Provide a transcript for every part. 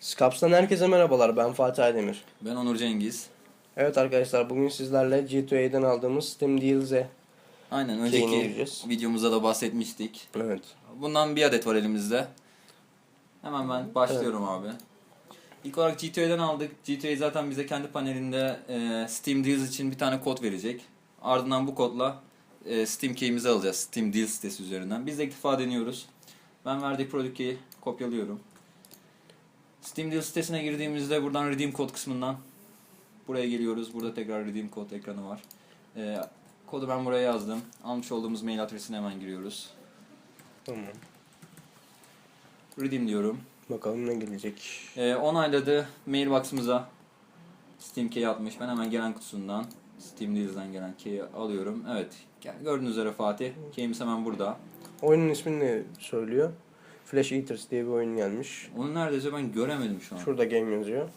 Scaps'tan herkese merhabalar. Ben Fatih Aydemir. Ben Onur Cengiz. Evet arkadaşlar bugün sizlerle G2A'den aldığımız Steam Deals'e Aynen önceki videomuzda da bahsetmiştik. Evet. Bundan bir adet var elimizde. Hemen ben başlıyorum abi. İlk olarak GTA'dan aldık. GTA zaten bize kendi panelinde e, Steam Deals için bir tane kod verecek. Ardından bu kodla e, Steam key'imizi alacağız. Steam Deals sitesi üzerinden. Biz de ilk defa deniyoruz. Ben verdiği product key'i kopyalıyorum. Steam Deals sitesine girdiğimizde buradan redeem kod kısmından buraya geliyoruz. Burada tekrar redeem kod ekranı var. E, kodu ben buraya yazdım. Almış olduğumuz mail adresine hemen giriyoruz. Tamam. Redeem diyorum. Bakalım ne gelecek. Ee, onayladı. Mailbox'ımıza Steam key atmış. Ben hemen gelen kutusundan Steam Deals'den gelen key'i alıyorum. Evet. Gördüğünüz üzere Fatih. Key'imiz hemen burada. Oyunun ismini söylüyor. Flash Eaters diye bir oyun gelmiş. Onu neredeyse ben göremedim şu an. Şurada game yazıyor.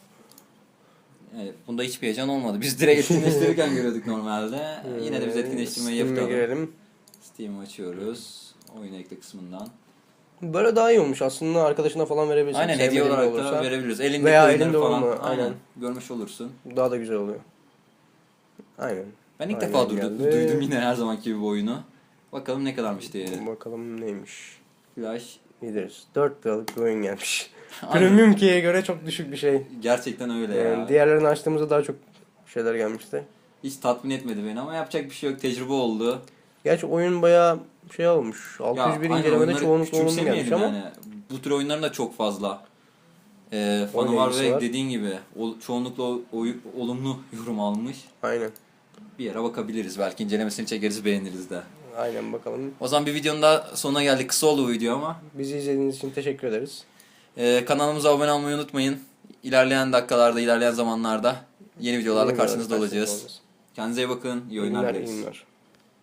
Evet, bunda hiçbir heyecan olmadı. Biz direkt etkinleştirirken görüyorduk normalde. Yine de biz etkinleştirmeyi Steam'e yapalım. girelim. Steam'i açıyoruz. Oyun ekle kısmından. Böyle daha iyi olmuş aslında arkadaşına falan verebilirsin. Aynen hediye olarak olursa da verebiliriz. Elindeki Veya elinde falan. olma, Aynen. aynen. Görmüş olursun. Daha da güzel oluyor. Aynen. Ben ilk Aynen defa duydum, duydum yine her zamanki gibi bu oyunu. Bakalım ne kadarmış değeri. Bakalım neymiş. Flash Eaters. 4 liralık bir oyun gelmiş. Premium key'e göre çok düşük bir şey. Gerçekten öyle ya. Yani diğerlerini açtığımızda daha çok şeyler gelmişti. Hiç tatmin etmedi beni ama yapacak bir şey yok. Tecrübe oldu. Gerçi oyun bayağı şey olmuş. 601 aynen, incelemede çoğunlukla olumlu gelmiş ama Yani. Bu tür oyunların da çok fazla e, fanı var ve var. dediğin gibi ol- çoğunlukla o- olumlu yorum almış. aynen. Bir yere bakabiliriz. Belki incelemesini çekeriz beğeniriz de. Aynen bakalım. O zaman bir videonun da sonuna geldik. Kısa oldu bu video ama. Bizi izlediğiniz için teşekkür ederiz. E, kanalımıza abone olmayı unutmayın. İlerleyen dakikalarda, ilerleyen zamanlarda yeni videolarla Yeni karşınızda olacağız. Kendinize iyi bakın. İyi oyunlar dileriz.